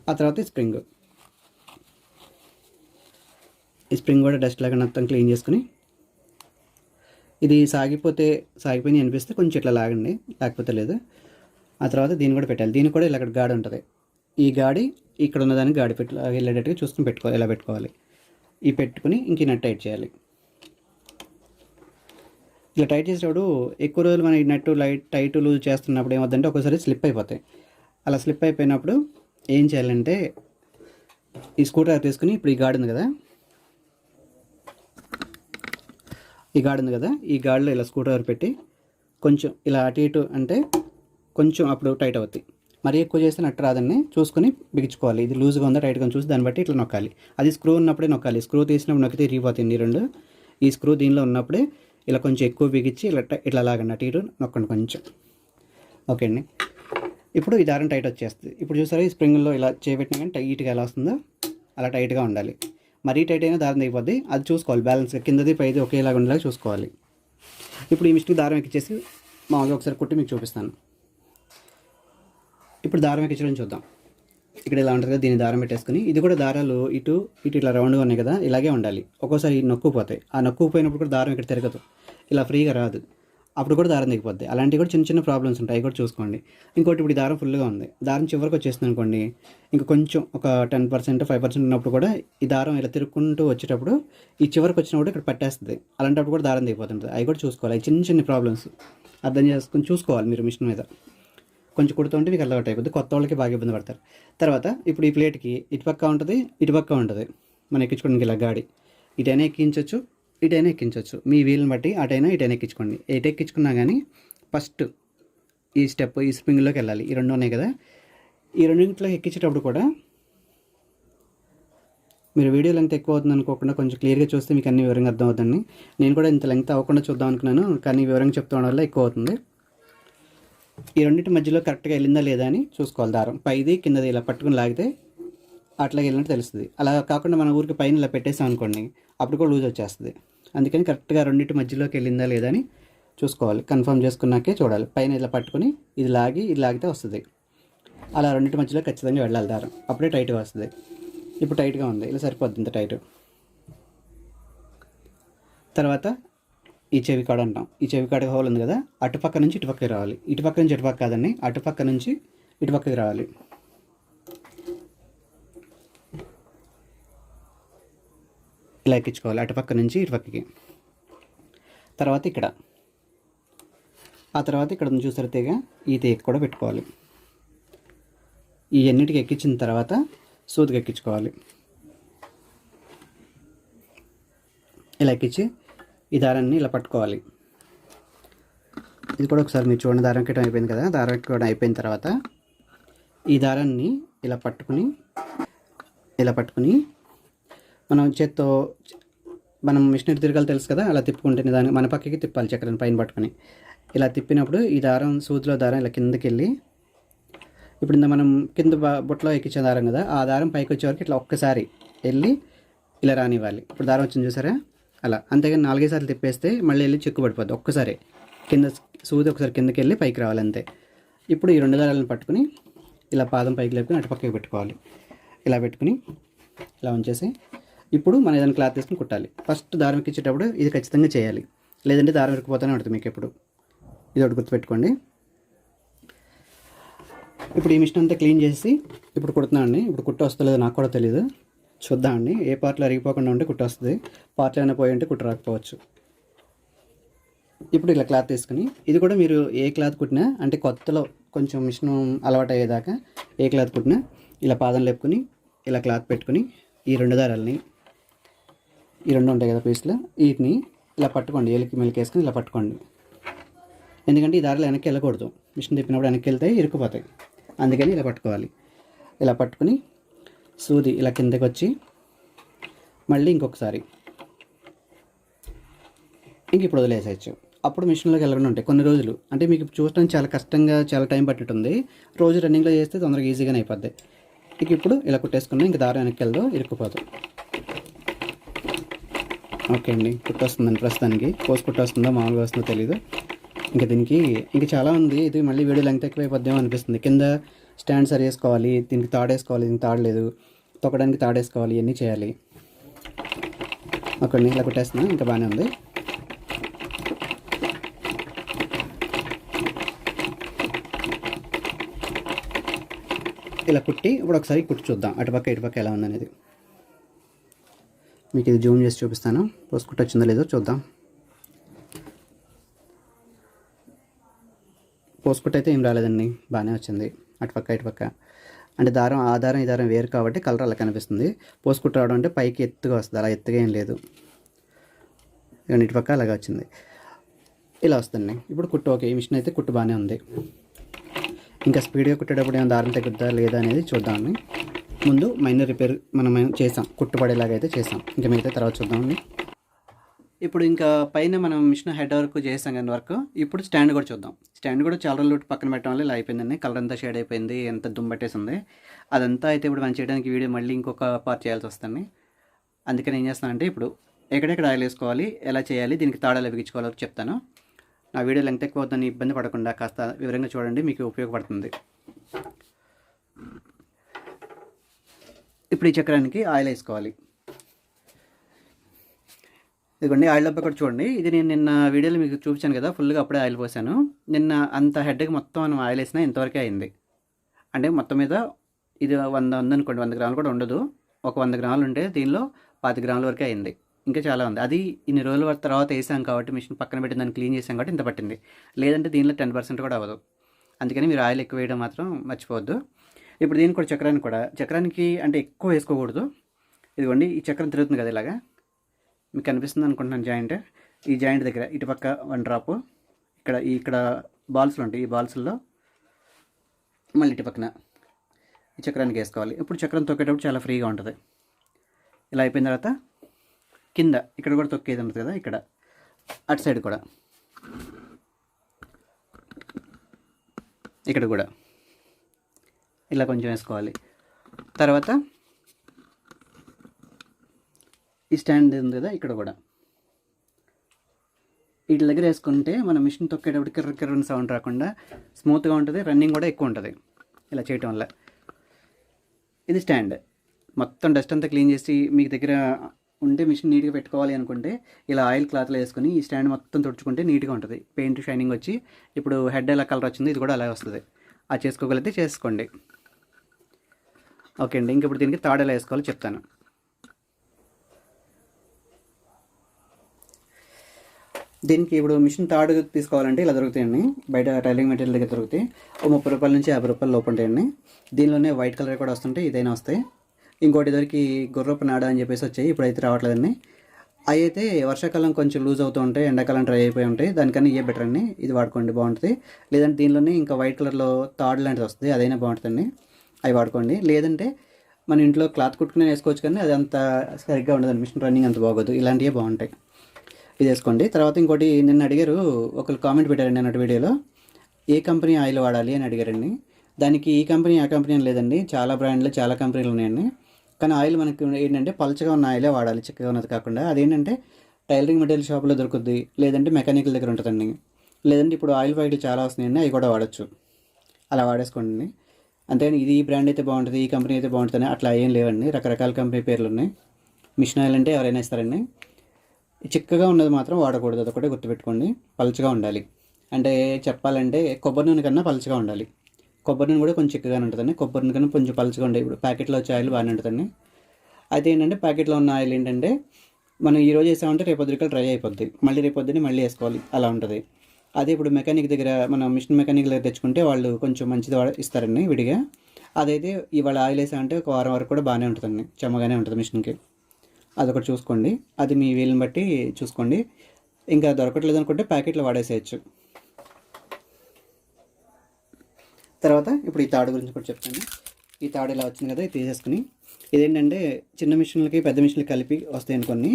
ఆ తర్వాత స్ప్రింగ్. ఈ స్ప్రింగ్ కూడా డస్ట్ లాగా మొత్తం క్లీన్ చేసుకుని ఇది సాగిపోతే సాగిపోయింది అనిపిస్తే కొంచెం ఇట్లా లాగండి లేకపోతే లేదు. ఆ తర్వాత దీన్ని కూడా పెట్టాలి. దీన్ని కూడా ఇలా గాడి ఉంటుంది. ఈ గాడి ఇక్కడ ఉన్నదానికి గాడి పెట్టి వెళ్ళేటట్టుగా చూసుకుని పెట్టుకోవాలి ఇలా పెట్టుకోవాలి. ఈ పెట్టుకుని ఇంక నెట్ టైట్ చేయాలి. ఇలా టైట్ చేసేటప్పుడు ఎక్కువ రోజులు మన నెట్ లైట్ టైట్ లూజ్ చేస్తున్నప్పుడు ఏమవుతుందంటే ఒకసారి స్లిప్ అయిపోతాయి. అలా స్లిప్ అయిపోయినప్పుడు ఏం చేయాలంటే ఈ స్కూటర్ తీసుకుని ఇప్పుడు ఈ గాడి ఉంది కదా? ఈ గాడి ఉంది కదా? ఈ గాడిలో ఇలా స్కూటర్ పెట్టి కొంచెం ఇలా అటు ఇటు అంటే కొంచెం అప్పుడు టైట్ అవుతాయి మరీ ఎక్కువ చేస్తే నట్టు రాదని చూసుకొని బిగించుకోవాలి. ఇది లూజ్గా ఉందా టైట్గా చూసి దాన్ని బట్టి ఇట్లా నొక్కాలి. అది స్క్రూ ఉన్నప్పుడే నొక్కాలి. స్క్రూ తీసినప్పుడు నొక్కితే ఇరిగిపోతుంది రెండు. ఈ స్క్రూ దీనిలో ఉన్నప్పుడే ఇలా కొంచెం ఎక్కువ బిగించి ఇలా ఇట్లా లాగండి అటు ఇటు నొక్కండి కొంచెం. ఓకే అండి. ఇప్పుడు ఈ దారం టైట్ వచ్చేస్తుంది. ఇప్పుడు చూసారా ఈ స్ప్రింగ్లో ఇలా చేపెట్టినా కానీ టైట్గా ఎలా వస్తుందో అలా టైట్గా ఉండాలి. మరీ టైట్ అయినా దారం దిగిపోద్ది. అది చూసుకోవాలి బ్యాలెన్స్గా కిందది పైది ఒకేలాగా ఉండేలా చూసుకోవాలి. ఇప్పుడు ఈ మిస్టేక్ దారం ఎక్కించేసి మామూలుగా ఒకసారి కుట్టి మీకు చూపిస్తాను. ఇప్పుడు దారం ఎక్కించడం చూద్దాం. ఇక్కడ ఇలా ఉంటుంది కదా దీన్ని దారం పెట్టేసుకుని. ఇది కూడా దారాలు ఇటు ఇటు ఇట్లా రౌండ్గా ఉన్నాయి కదా ఇలాగే ఉండాలి. ఒక్కోసారి నొక్కుపోతాయి ఆ నొక్కుపోయినప్పుడు కూడా దారం ఇక్కడ తిరగదు. ఇలా ఫ్రీగా రాదు. అప్పుడు కూడా దారం దిగిపోద్ది. అలాంటివి కూడా చిన్న చిన్న ప్రాబ్లమ్స్ ఉంటాయి. అవి కూడా చూసుకోండి. ఇంకోటి ఇప్పుడు ఈ దారం ఫుల్గా ఉంది. దారం చివరికి వచ్చేస్తుంది అనుకోండి ఇంకా కొంచెం ఒక టెన్ పర్సెంట్ ఫైవ్ పర్సెంట్ ఉన్నప్పుడు కూడా ఈ దారం ఇలా తిరుక్కుంటూ వచ్చేటప్పుడు ఈ చివరికి వచ్చినప్పుడు ఇక్కడ పట్టేస్తుంది. అలాంటప్పుడు కూడా దారం దిగిపోతుంటుంది. అవి కూడా చూసుకోవాలి. చిన్న చిన్న ప్రాబ్లమ్స్ అర్థం చేసుకుని చూసుకోవాలి మీరు మిషన్ మీద. కొంచెం కుడుతుంటే మీకు అలవాటు అయిపోద్ది. కొత్త వాళ్ళకి బాగా ఇబ్బంది పడతారు. తర్వాత ఇప్పుడు ఈ ప్లేట్కి ఇటుపక్క ఉంటుంది ఇటుపక్క ఉంటుంది. మనం ఎక్కించుకోవడానికి ఇలా గాడి. ఇటైనా ఎక్కించవచ్చు ఇటైనా ఎక్కించవచ్చు మీ వీలుని బట్టి అటైనా ఇటైనా ఎక్కించుకోండి. ఎటు ఎక్కించుకున్నా కానీ ఫస్ట్ ఈ స్టెప్ ఈ స్ప్రింగ్లోకి వెళ్ళాలి. ఈ రెండు ఉన్నాయి కదా. ఈ రెండింటిలో ఎక్కించేటప్పుడు కూడా మీరు వీడియో లెంగ్త్ ఎక్కువ అవుతుంది అనుకోకుండా కొంచెం క్లియర్గా చూస్తే మీకు అన్ని వివరంగా అర్థం అవుతుంది నేను కూడా ఇంత లెంగ్త్ అవ్వకుండా చూద్దాం అనుకున్నాను కానీ వివరంగా చెప్తాం వల్ల ఎక్కువ అవుతుంది. ఈ రెండింటి మధ్యలో కరెక్ట్గా వెళ్ళిందా లేదా అని చూసుకోవాలి దారం. పైది కిందది ఇలా పట్టుకుని లాగితే అట్లాగే వెళ్ళినట్టు తెలుస్తుంది. అలా కాకుండా మన ఊరికి పైన ఇలా పెట్టేసాం అనుకోండి అప్పుడు కూడా లూజ్ వచ్చేస్తుంది. అందుకని కరెక్ట్గా రెండింటి మధ్యలోకి వెళ్ళిందా లేదా అని చూసుకోవాలి. కన్ఫర్మ్ చేసుకున్నాకే చూడాలి. పైన ఇలా పట్టుకుని ఇది లాగి ఇది లాగితే వస్తుంది. అలా రెండింటి మధ్యలో ఖచ్చితంగా వెళ్ళాలి దారం. అప్పుడే టైట్గా వస్తుంది. ఇప్పుడు టైట్గా ఉంది. ఇలా సరిపోద్ది ఇంత టైట్. తర్వాత ఈ చెవి కాడ అంటాం. ఈ చెవి కాడ హోల్ ఉంది కదా అటుపక్క నుంచి ఇటుపక్కకి రావాలి. ఇటుపక్క నుంచి ఇటుపక్క కాదండి అటుపక్క నుంచి ఇటుపక్కకి రావాలి. ఇలా ఎక్కించుకోవాలి అటుపక్క నుంచి ఇటుపక్కకి తర్వాత ఇక్కడ. ఆ తర్వాత ఇక్కడ చూసారు తీగ ఈ తీగ కూడా పెట్టుకోవాలి. ఈ అన్నిటికి ఎక్కించిన తర్వాత సూదికి ఎక్కించుకోవాలి. ఇలా ఎక్కించి ఈ దారాన్ని ఇలా పట్టుకోవాలి. ఇది కూడా ఒకసారి మీరు చూడండి దారం కట్టడం అయిపోయింది కదా దారం ఎక్కడం అయిపోయిన తర్వాత ఈ దారాన్ని ఇలా పట్టుకుని ఇలా పట్టుకుని మనం చేత్తో మనం మిషనరీ తిరగాలి తెలుసు కదా అలా తిప్పుకుంటే దాన్ని మన పక్కకి తిప్పాలి చక్రాన్ని పైన పట్టుకుని. ఇలా తిప్పినప్పుడు ఈ దారం సూదిలో దారం ఇలా కిందకి వెళ్ళి ఇప్పుడు ఇంత మనం కింద బుట్టలో ఎక్కించే దారం కదా ఆ దారం పైకి వచ్చే వరకు ఇట్లా ఒక్కసారి వెళ్ళి ఇలా రానివ్వాలి. ఇప్పుడు దారం వచ్చింది చూసారా? అలా. అంతేగాని నాలుగైదు సార్లు తిప్పేస్తే మళ్ళీ వెళ్ళి చెక్కు పడిపోద్ది ఒక్కసారి. కింద సూది ఒకసారి కిందకి వెళ్ళి పైకి రావాలి అంతే. ఇప్పుడు ఈ రెండు దారాలను పట్టుకుని ఇలా పాదం పైకి లేపుకొని అటుపక్కకి పెట్టుకోవాలి. ఇలా పెట్టుకుని ఇలా ఉంచేసి ఇప్పుడు మనం ఏదైనా క్లాత్ తీసుకుని కుట్టాలి. ఫస్ట్ దారం ఎక్కించేటప్పుడు ఇది ఖచ్చితంగా చేయాలి. లేదంటే దారం ఇరుక్కుపోతూనే ఉంటుంది మీకు ఎప్పుడు. ఇది ఒకటి గుర్తుపెట్టుకోండి. ఇప్పుడు ఈ మిషన్ అంతా క్లీన్ చేసి ఇప్పుడు కుడుతున్నానండి ఇప్పుడు కుట్ట వస్తలేదు నాకు కూడా తెలియదు చూద్దామండి. ఏ పార్ట్లు అరిగిపోకుండా ఉంటే కుట్ట వస్తుంది. పార్ట్లు అయినా పోయి ఉంటే కుట్ట రాకపోవచ్చు. ఇప్పుడు ఇలా క్లాత్ తీసుకుని ఇది కూడా మీరు ఏ క్లాత్ కుట్టినా అంటే కొత్తలో కొంచెం మిషన్ అలవాటు అయ్యేదాకా ఏ క్లాత్ కుట్టినా ఇలా పాదం లేపుకొని ఇలా క్లాత్ పెట్టుకుని ఈ రెండు దారాలని ఈ రెండు ఉంటాయి కదా పీస్లో వీటిని ఇలా పట్టుకోండి. ఎలికి మెలికి ఇలా పట్టుకోండి. ఎందుకంటే ఈ దారాలు వెనక్కి వెళ్ళకూడదు. మిషన్ తిప్పినప్పుడు వెనక్కి వెళ్తాయి ఇరుక్కుపోతాయి. అందుకని ఇలా పట్టుకోవాలి. ఇలా పట్టుకుని సూది ఇలా కిందకి వచ్చి మళ్ళీ ఇంకొకసారి. ఇంక ఇప్పుడు వదిలేసేయచ్చు. అప్పుడు మిషన్లోకి వెళ్ళకుండా ఉంటాయి కొన్ని రోజులు. అంటే మీకు చూడటానికి చాలా కష్టంగా చాలా టైం పట్టింటుంది రోజు రన్నింగ్లో చేస్తే తొందరగా ఈజీగానే అయిపోద్ది. ఇక ఇప్పుడు ఇలా కుట్టేసుకున్నా ఇంక దారం వెనక్కి వెళ్దో ఇరుక్కుపోదు. ఓకే అండి. కుట్టొస్తుందండి ప్రస్తుతానికి. కోసి కుట్టొస్తుందో మామూలుగా వస్తుందో తెలీదు. ఇంకా దీనికి ఇంకా చాలా ఉంది. ఇది మళ్ళీ వీడియో లెంగ్త్ ఎక్కువైపోద్దేమో అనిపిస్తుంది. కింద స్టాండ్ సరి వేసుకోవాలి దీనికి తాడేసుకోవాలి దీనికి తాడలేదు తొక్కడానికి తాడేసుకోవాలి ఇవన్నీ చేయాలి. అక్కడ ఇలా కొట్టేస్తున్నా ఇంకా బాగానే ఉంది. ఇలా కుట్టి ఇప్పుడు ఒకసారి కుట్టి చూద్దాం అటుపక్క ఇటుపక్క ఎలా ఉందనేది. మీకు ఇది జూమ్ చేసి చూపిస్తాను పోసుకుంటే వచ్చిందో లేదో చూద్దాం. పోసుకుంటే అయితే ఏం రాలేదండి బాగానే వచ్చింది. అటుపక్క ఇటుపక్క అంటే దారం ఆ దారం ఈ దారం వేరు కాబట్టి కలర్ అలా కనిపిస్తుంది. పోసుకుంటూ రావడం అంటే పైకి ఎత్తుగా వస్తుంది. అలా ఎత్తుగా ఏం లేదు. ఇటుపక్క అలాగే వచ్చింది. ఇలా వస్తుంది ఇప్పుడు కుట్టు ఓకే ఈ మిషన్ అయితే కుట్టు బాగానే ఉంది. ఇంకా స్పీడ్గా కుట్టేటప్పుడు ఏమైనా దారం తగ్గుద్దా లేదా అనేది చూద్దామని ముందు మైనర్ రిపేర్ మనం చేసాం. కుట్టుపడేలాగా అయితే చేసాం. ఇంకా మిగతా తర్వాత చూద్దామండి. ఇప్పుడు ఇంకా పైన మనం మిషన్ హెడ్ వరకు చేసాం కానీ వర్క్. ఇప్పుడు స్టాండ్ కూడా చూద్దాం. స్టాండ్ కూడా చాలా రోజులు పక్కన పెట్టడం వల్ల ఇలా అయిపోయిందండి. కలర్ అంతా షేడ్ అయిపోయింది ఎంత దుమ్మట్టేసింది అదంతా అయితే ఇప్పుడు మనం చేయడానికి వీడియో మళ్ళీ ఇంకొక పార్ట్ చేయాల్సి వస్తుంది. అందుకని ఏం చేస్తానంటే ఇప్పుడు ఎక్కడెక్కడ ఆయిల్ వేసుకోవాలి ఎలా చేయాలి దీనికి తాడాలు బిగించుకోవాలో చెప్తాను. నా వీడియో లెంగ్త్ ఎక్కువ అవుతుందని ఇబ్బంది పడకుండా కాస్త వివరంగా చూడండి మీకు ఉపయోగపడుతుంది. ఇప్పుడు ఈ చక్రానికి ఆయిల్ వేసుకోవాలి. ఇదిగోండి ఆయిల్ డబ్బా కూడా చూడండి. ఇది నేను నిన్న వీడియోలో మీకు చూపించాను కదా ఫుల్గా అప్పుడే ఆయిల్ పోసాను. నిన్న అంత హెడ్కి మొత్తం మనం ఆయిల్ వేసినా ఇంతవరకే అయింది. అంటే మొత్తం మీద ఇది వంద ఉందనుకోండి వంద గ్రాములు కూడా ఉండదు. ఒక వంద గ్రాములు ఉంటే దీనిలో పాతి గ్రాముల వరకే అయింది. ఇంకా చాలా ఉంది. అది ఇన్ని రోజుల వరకు తర్వాత వేసాం కాబట్టి మిషన్ పక్కన పెట్టి దాన్ని క్లీన్ చేసాం కాబట్టి ఇంత పట్టింది. లేదంటే దీనిలో టెన్ పర్సెంట్ కూడా అవ్వదు. అందుకని మీరు ఆయిల్ ఎక్కువ వేయడం మాత్రం మర్చిపోవద్దు. ఇప్పుడు దీనికి కూడా చక్రానికి కూడా చక్రానికి అంటే ఎక్కువ వేసుకోకూడదు. ఇదిగోండి ఈ చక్రం తిరుగుతుంది కదా ఇలాగా. మీకు కనిపిస్తుంది అనుకుంటున్నాను జాయింట్. ఈ జాయింట్ దగ్గర ఇటుపక్క వన్ డ్రాప్. ఇక్కడ ఈ ఇక్కడ బాల్స్లు ఉంటాయి. ఈ బాల్స్లో మళ్ళీ ఇటు పక్కన ఈ చక్రానికి వేసుకోవాలి. ఇప్పుడు చక్రం తొక్కేటప్పుడు చాలా ఫ్రీగా ఉంటుంది. ఇలా అయిపోయిన తర్వాత కింద ఇక్కడ కూడా తొక్కేది ఉంటుంది కదా ఇక్కడ. అటు సైడ్ కూడా. ఇక్కడ కూడా. ఇలా కొంచెం వేసుకోవాలి. తర్వాత ఈ స్టాండ్ ఉంది కదా ఇక్కడ కూడా. వీటి దగ్గర వేసుకుంటే మన మిషన్ తొక్కేటప్పుడు కిర్ర కిర్రన్ సౌండ్ రాకుండా స్మూత్గా ఉంటుంది రన్నింగ్ కూడా ఎక్కువ ఉంటుంది. ఇలా చేయటం వల్ల. ఇది స్టాండ్. మొత్తం డస్ట్ అంతా క్లీన్ చేసి మీకు దగ్గర ఉంటే మిషన్ నీట్గా పెట్టుకోవాలి అనుకుంటే ఇలా ఆయిల్ క్లాత్లో వేసుకుని ఈ స్టాండ్ మొత్తం తుడుచుకుంటే నీట్గా ఉంటుంది. పెయింట్ షైనింగ్ వచ్చి ఇప్పుడు హెడ్ ఎలా కలర్ వచ్చింది ఇది కూడా అలాగే వస్తుంది. అది చేసుకోగలిగితే చేసుకోండి. ఓకే అండి ఇంక ఇప్పుడు దీనికి తాడు ఎలా వేసుకోవాలో చెప్తాను. దీనికి ఇప్పుడు మిషన్ తాడు తీసుకోవాలంటే ఇలా దొరుకుతాయండి. బయట టైలింగ్ మెటీరియల్ దగ్గర దొరుకుతాయి. ఓ ముప్పై రూపాయల నుంచి యాభై రూపాయల లోపు ఉంటాయండి. దీనిలోనే వైట్ కలర్ కూడా వస్తుంటాయి ఇదైనా వస్తాయి. ఇంకోటి దొరికి గుర్రపు నాడ అని చెప్పేసి వచ్చాయి. ఇప్పుడైతే రావట్లేదండి. అవి అయితే వర్షాకాలం కొంచెం లూజ్ అవుతూ ఉంటాయి. ఎండాకాలం డ్రై అయిపోయి ఉంటాయి. దానికన్నా ఇవే బెటర్ అండి. ఇది వాడుకోండి బాగుంటుంది. లేదంటే దీనిలోనే ఇంకా వైట్ కలర్లో థర్డ్ లాంటిది వస్తుంది. అదైనా బాగుంటుందండి. అవి వాడుకోండి. లేదంటే మన ఇంట్లో క్లాత్ కుట్టుకునే వేసుకోవచ్చు కానీ అది అంత సరిగ్గా ఉండదు మిషన్ రన్నింగ్ అంత బాగోదు. ఇలాంటివే బాగుంటాయి. ఇది వేసుకోండి తర్వాత ఇంకోటి నిన్న అడిగారు ఒకరు కామెంట్ పెట్టారండి అన్నట్టు వీడియోలో ఏ కంపెనీ ఆయిల్ వాడాలి అని అడిగారండి. దానికి ఈ కంపెనీ ఆ కంపెనీ అని లేదండి. చాలా బ్రాండ్లు చాలా కంపెనీలు ఉన్నాయండి. కానీ ఆయిల్ మనకి ఏంటంటే పలచగా ఉన్న ఆయిలే వాడాలి చిక్కగా ఉన్నది కాకుండా. అదేంటంటే టైలరింగ్ మెటీరియల్ షాప్లో దొరుకుద్ది లేదంటే మెకానికల్ దగ్గర ఉంటుందండి. లేదంటే ఇప్పుడు ఆయిల్ ప్యాకెట్లు చాలా వస్తున్నాయండి అవి కూడా వాడచ్చు. అలా వాడేసుకోండి. అంతేగాని ఇది ఈ బ్రాండ్ అయితే బాగుంటుంది ఈ కంపెనీ అయితే బాగుంటుంది అట్లా ఏం లేవండి. రకరకాల కంపెనీ పేర్లు ఉన్నాయి. మిషన్ ఆయిల్ అంటే ఎవరైనా ఇస్తారండి. చిక్కగా ఉన్నది మాత్రం వాడకూడదు. అది ఒకటే గుర్తుపెట్టుకోండి. పలుచగా ఉండాలి. అంటే చెప్పాలంటే కొబ్బరి నూనె కన్నా పలుచగా ఉండాలి. కొబ్బరి నూనె కూడా కొంచెం చిక్కగానే ఉంటుందండి. కొబ్బరి నూనె కన్నా కొంచెం పలుచగా ఉండే. ఇప్పుడు ప్యాకెట్లో వచ్చే ఆయిల్ బాగానే ఉంటుందండి. అయితే ఏంటంటే ప్యాకెట్లో ఉన్న ఆయిల్ ఏంటంటే మనం ఈ రోజు వేసామంటే రేపు పొద్దురికల్ డ్రై అయిపోద్ది. మళ్ళీ రేపు పొద్దున్నే మళ్ళీ వేసుకోవాలి. అలా ఉంటుంది. అదే ఇప్పుడు మెకానిక్ దగ్గర మనం మిషన్ మెకానిక్ దగ్గర తెచ్చుకుంటే వాళ్ళు కొంచెం మంచిది వాడ ఇస్తారండి విడిగా. అదైతే ఇవాళ ఆయిల్ వేసామంటే ఒక వారం వరకు కూడా బాగానే ఉంటుందండి. చెమ్మగానే ఉంటుంది మిషన్కి. అదొకటి చూసుకోండి. అది మీ వీలుని బట్టి చూసుకోండి. ఇంకా దొరకట్లేదు అనుకుంటే ప్యాకెట్లో వాడేసేయచ్చు. తర్వాత ఇప్పుడు ఈ తాడు గురించి కూడా చెప్తాను. ఈ తాడు ఇలా వచ్చింది కదా ఇది తీసేసుకుని. ఇదేంటంటే చిన్న మిషన్లకి పెద్ద మిషన్లకి కలిపి వస్తాయి కొన్ని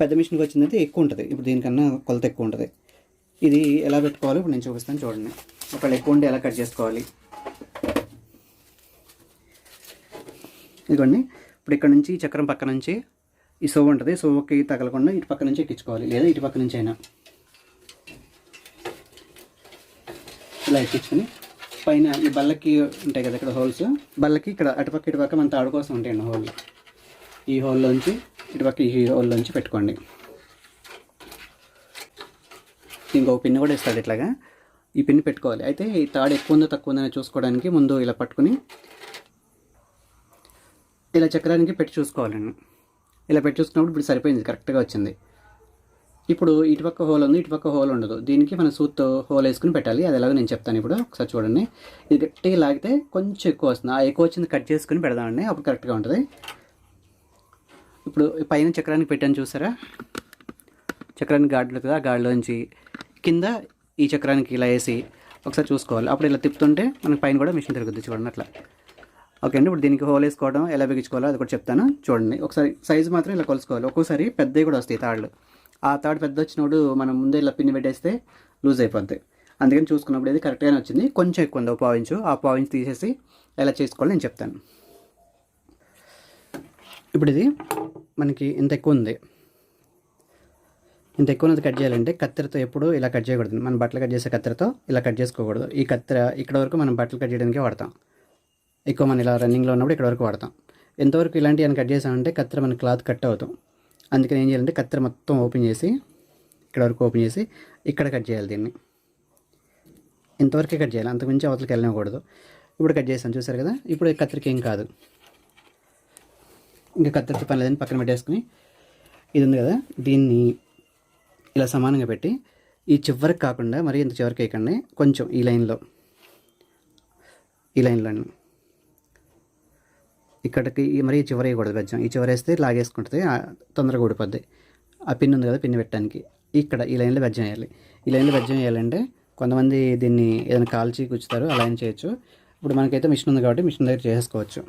పెద్ద మిషన్కి వచ్చిందంటే ఎక్కువ ఉంటుంది. ఇప్పుడు దీనికన్నా కొలత ఎక్కువ ఉంటుంది. ఇది ఎలా పెట్టుకోవాలి ఇప్పుడు నేను చూపిస్తాను చూడండి. ఒకళ్ళు ఎక్కువ ఉంటే ఎలా కట్ చేసుకోవాలి? ఇదిగోండి. ఇప్పుడు ఇక్కడ నుంచి చక్రం పక్క నుంచి ఈ సో ఉంటుంది. సోవకి తగలకుండా ఇటు పక్క నుంచి ఎక్కించుకోవాలి. లేదా ఇటు పక్క నుంచి అయినా. ఇలా ఎక్కించుకొని పైన ఈ బల్లకి ఉంటాయి కదా ఇక్కడ హోల్స్. బల్లకి ఇక్కడ అటుపక్క ఇటుపక్క మన తాడు కోసం ఉంటాయండి హోల్ ఈ హోల్లోంచి ఇటుపక్క ఈ హోల్లోంచి పెట్టుకోండి. ఇంకో పిన్ కూడా ఇస్తాడు ఇట్లాగా. ఈ పిన్ పెట్టుకోవాలి. అయితే ఈ తాడు ఎక్కువ ఉందో తక్కువ ఉందో చూసుకోవడానికి ముందు ఇలా పట్టుకుని ఇలా చక్రానికి పెట్టి చూసుకోవాలండి ఇలా పెట్టి చూసుకున్నప్పుడు ఇప్పుడు సరిపోయింది కరెక్ట్గా వచ్చింది. ఇప్పుడు ఇటుపక్క హోల్ ఉంది ఇటుపక్క హోల్ ఉండదు. దీనికి మనం సూత్తో హోల్ వేసుకుని పెట్టాలి. అది ఎలాగో నేను చెప్తాను ఇప్పుడు. ఒకసారి చూడండి. ఇది గట్టిగా లాగితే కొంచెం ఎక్కువ వస్తుంది. ఆ ఎక్కువ వచ్చింది కట్ చేసుకుని పెడదామండి. అప్పుడు కరెక్ట్గా ఉంటుంది. ఇప్పుడు పైన చక్రానికి పెట్టాను చూసారా? చక్రానికి గాడ్లు కదా ఆ గాడిలోంచి కింద ఈ చక్రానికి ఇలా వేసి ఒకసారి చూసుకోవాలి. అప్పుడు ఇలా తిప్పుతుంటే మనకి పైన కూడా మిషన్ తిరుగుద్ది చూడండి అట్లా. ఓకే అండి ఇప్పుడు దీనికి హోల్ వేసుకోవడం ఎలా బిగించుకోవాలో అది కూడా చెప్తాను. చూడండి ఒకసారి సైజు మాత్రం ఇలా కొలుసుకోవాలి. ఒక్కోసారి పెద్దవి కూడా వస్తాయి తాళ్ళు ఆ తాడు పెద్ద వచ్చినప్పుడు మనం ముందే ఇలా పిన్ని పెట్టేస్తే లూజ్ అయిపోద్ది. అందుకని చూసుకున్నప్పుడు ఇది కరెక్ట్గానే వచ్చింది. కొంచెం ఎక్కువ ఉంది ఒక పావు ఇంచు. ఆ పావు ఇంచు తీసేసి ఎలా చేసుకోవాలో నేను చెప్తాను. ఇప్పుడు ఇది మనకి ఇంత ఎక్కువ ఉంది? ఇంత ఎక్కువ ఉన్నది కట్ చేయాలంటే కత్తెరతో ఎప్పుడు ఇలా కట్ చేయకూడదు. మనం బట్టలు కట్ చేసే కత్తెరతో ఇలా కట్ చేసుకోకూడదు. ఈ కత్తెర ఇక్కడ వరకు మనం బట్టలు కట్ చేయడానికి వాడతాం. ఎక్కువ మనం ఇలా రన్నింగ్లో ఉన్నప్పుడు ఇక్కడ వరకు వాడతాం. ఎంతవరకు ఇలాంటివి కట్ చేసామంటే కత్తెర మన క్లాత్ కట్ అవుతాం. అందుకని ఏం చేయాలంటే కత్తెర మొత్తం ఓపెన్ చేసి ఇక్కడ వరకు ఓపెన్ చేసి ఇక్కడ కట్ చేయాలి దీన్ని. ఇంతవరకే కట్ చేయాలి? అంతకుమించి అవతలకి వెళ్ళనివ్వకూడదు. ఇప్పుడు కట్ చేసాను చూసారు కదా? ఇప్పుడు ఈ కత్తెరకి ఏం కాదు. ఇంకా కత్తెరతో పని లేదని పక్కన పెట్టేసుకుని ఇది ఉంది కదా? దీన్ని ఇలా సమానంగా పెట్టి ఈ చివరికి కాకుండా మరి ఇంత చివరికి వేయకండి. కొంచెం ఈ లైన్లో. ఈ లైన్లో ఇక్కడికి మరి ఈ చివరి వేయకూడదు బెజ్జం ఈ చివరి వేస్తే లాగేసుకుంటుంది తొందరగా ఊడిపోద్ది. ఆ పిన్ ఉంది కదా పిన్ పెట్టడానికి. ఇక్కడ ఈ లైన్లో బెజ్జం వేయాలి. ఈ లైన్లో బెజ్జం వేయాలంటే కొంతమంది దీన్ని ఏదైనా కాల్చి గుచ్చుతారు అలా ఏం చేయొచ్చు. ఇప్పుడు మనకైతే మిషన్ ఉంది కాబట్టి మిషన్ దగ్గర చేసుకోవచ్చు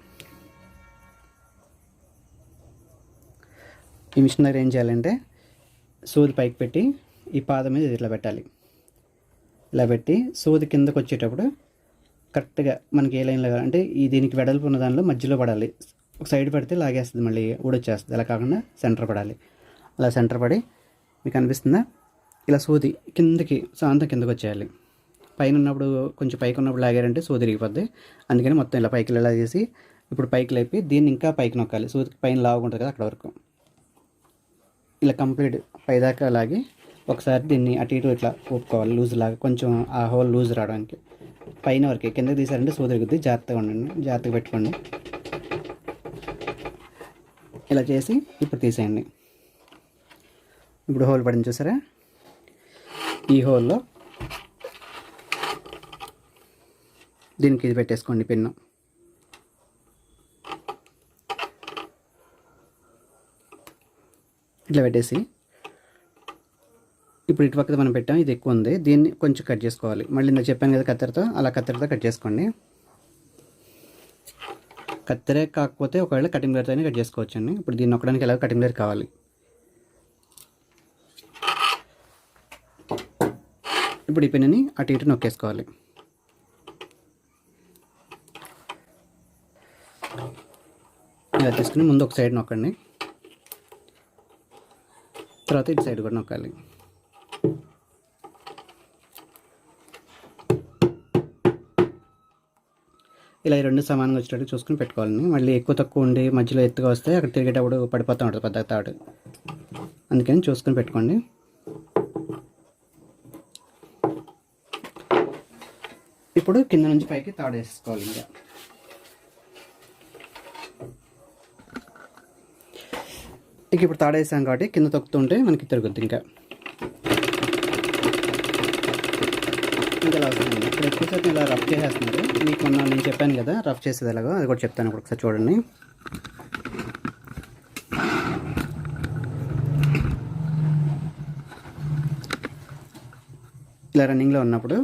ఈ మిషన్ దగ్గర ఏం చేయాలంటే సూది పైకి పెట్టి ఈ పాదం మీద ఇట్లా పెట్టాలి. ఇలా పెట్టి సూది కిందకు వచ్చేటప్పుడు కరెక్ట్గా మనకి ఏ లైన్లో అంటే ఈ దీనికి వెడల్పు ఉన్న దానిలో మధ్యలో పడాలి. ఒక సైడ్ పడితే లాగేస్తుంది మళ్ళీ ఊడొచ్చేస్తుంది. అలా కాకుండా సెంటర్ పడాలి. అలా సెంటర్ పడి మీకు అనిపిస్తుందా? ఇలా సూది కిందకి సాంతం కిందకి వచ్చేయాలి. పైన ఉన్నప్పుడు కొంచెం పైకి ఉన్నప్పుడు లాగారంటే సూది ఇరిగిపోద్ది అందుకని మొత్తం ఇలా పైకి ఇలా చేసి ఇప్పుడు పైకి లేపి దీన్ని ఇంకా పైకి నొక్కాలి. సూదికి పైన లాగుంటుంది కదా అక్కడ వరకు. ఇలా కంప్లీట్ పైదాకా లాగి ఒకసారి దీన్ని అటు ఇటు ఇట్లా ఊపుకోవాలి లూజ్ లాగా కొంచెం ఆ హోల్ లూజ్ రావడానికి. పైన వరకు కిందకి తీసారంటే సూదిరుగుద్ది జాగ్రత్తగా ఉండండి. జాగ్రత్తగా పెట్టుకోండి. ఇలా చేసి ఇప్పుడు తీసేయండి. ఇప్పుడు హోల్ పడింది చూసారా? ఈ హోల్లో దీనికి ఇది పెట్టేసుకోండి పిన్ను. ఇట్లా పెట్టేసి ఇప్పుడు ఇటు పక్కన మనం పెట్టాం ఇది ఎక్కువ ఉంది. దీన్ని కొంచెం కట్ చేసుకోవాలి. మళ్ళీ నేను చెప్పాను కదా కత్తెరతో అలా కత్తెరతో కట్ చేసుకోండి. కత్తెరే కాకపోతే ఒకవేళ కటింగ్ బ్లేడ్తో కట్ చేసుకోవచ్చు అండి ఇప్పుడు దీన్ని నొక్కడానికి ఎలా కటింగ్ బ్లేడ్ కావాలి. ఇప్పుడు ఈ పెన్నుని అటు ఇటు నొక్కేసుకోవాలి. ఇలా తీసుకుని ముందు ఒక సైడ్ నొక్కండి. తర్వాత ఇటు సైడ్ కూడా నొక్కాలి. ఇలా ఈ రెండు సమానంగా వచ్చేటట్టు చూసుకుని పెట్టుకోవాలని. మళ్ళీ ఎక్కువ తక్కువ ఉండి మధ్యలో ఎత్తుగా వస్తే అక్కడ తిరిగేటప్పుడు పడిపోతూ ఉంటుంది పెద్ద తాడు. అందుకని చూసుకుని పెట్టుకోండి. ఇప్పుడు కింద నుంచి పైకి తాడు వేసుకోవాలి ఇంకా. ఇక ఇప్పుడు తాడేసాం కాబట్టి కింద తొక్కుతుంటే మనకి తిరుగుద్ది ఇంకా. ఇంకా ఇలా వస్తుంది ఇప్పుడు ఎక్కువసేపు ఇలా రఫ్ చేసేస్తున్నారు. మీకు ఉన్న నేను చెప్పాను కదా రఫ్ చేసేది ఎలాగో అది కూడా చెప్తాను ఇప్పుడు ఒకసారి చూడండి. ఇలా రన్నింగ్లో ఉన్నప్పుడు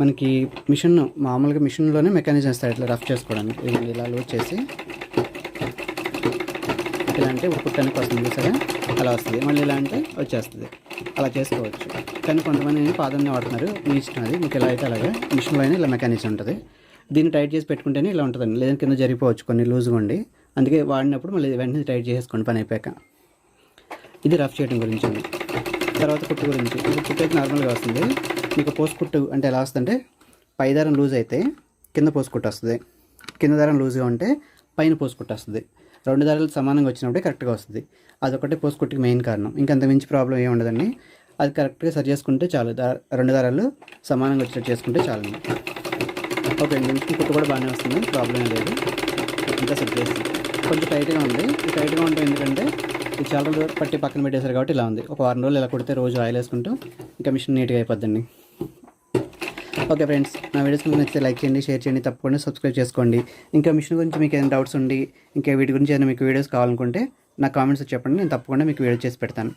మనకి మిషన్ మామూలుగా మిషన్లోనే మెకానిజం ఇస్తారు ఇట్లా రఫ్ చేసుకోవడానికి. ఇలా లోడ్ చేసి ఇలా అంటే ఉప్పుటానికి వస్తుంది సరే? అలా వస్తుంది. మళ్ళీ ఇలా అంటే వచ్చేస్తుంది. అలా చేసుకోవచ్చు. కానీ కొంతమంది పాదంని వాడుతున్నారు. మీ ఇష్టం అది. మీకు ఎలా అయితే అలాగే మిషన్లో అయినా ఇలా మెకానిజం ఉంటుంది. దీన్ని టైట్ చేసి పెట్టుకుంటేనే ఇలా ఉంటుందండి. లేదంటే కింద జరిగిపోవచ్చు కొన్ని లూజ్గా ఉండి. అందుకే వాడినప్పుడు మళ్ళీ వెంటనే టైట్ చేసేసుకోండి పని అయిపోయాక. ఇది రఫ్ చేయడం గురించి ఉంది తర్వాత కుట్టు గురించి. ఇది కుట్టు అయితే నార్మల్గా వస్తుంది. మీకు పోస్ట్ కుట్టు అంటే ఎలా వస్తుందంటే పై దారం లూజ్ అయితే కింద పోసుకుట్టు వస్తుంది. కింద దారం లూజ్గా ఉంటే పైన పోసుకుట్టు వస్తుంది. రెండు దారాలు సమానంగా వచ్చినప్పుడే కరెక్ట్గా వస్తుంది. అదొకటి పోసు మెయిన్ కారణం. ఇంకంత మించి ప్రాబ్లం ఏమి ఉండదండి. అది కరెక్ట్గా సరి చేసుకుంటే చాలు. రెండు దారాలు సమానంగా వచ్చినట్టు చేసుకుంటే చాలు ఓకే అండి. మిషన్ కుట్టు కూడా బాగానే వస్తుంది. ప్రాబ్లం లేదు. ఇంకా సెట్ చేస్తుంది కొంచెం టైట్గా ఉంది. టైట్గా ఉంటుంది ఎందుకంటే ఇది చాలా రోజులు పట్టి పక్కన పెట్టేశారు కాబట్టి ఇలా ఉంది. ఒక వారం రోజులు ఇలా కుడితే రోజు ఆయిల్ వేసుకుంటూ ఇంకా మిషన్ నీట్గా అయిపోద్దండి. ఓకే ఫ్రెండ్స్ నా వీడియోస్ మీకు నచ్చితే లైక్ చేయండి షేర్ చేయండి తప్పకుండా సబ్స్క్రైబ్ చేసుకోండి. ఇంకా మిషన్ గురించి మీకు ఏదైనా డౌట్స్ ఉండి ఇంకా వీటి గురించి ఏదైనా మీకు వీడియోస్ కావాలనుకుంటే నా కామెంట్స్ చెప్పండి. నేను తప్పకుండా మీకు వీడియో చేసి పెడతాను.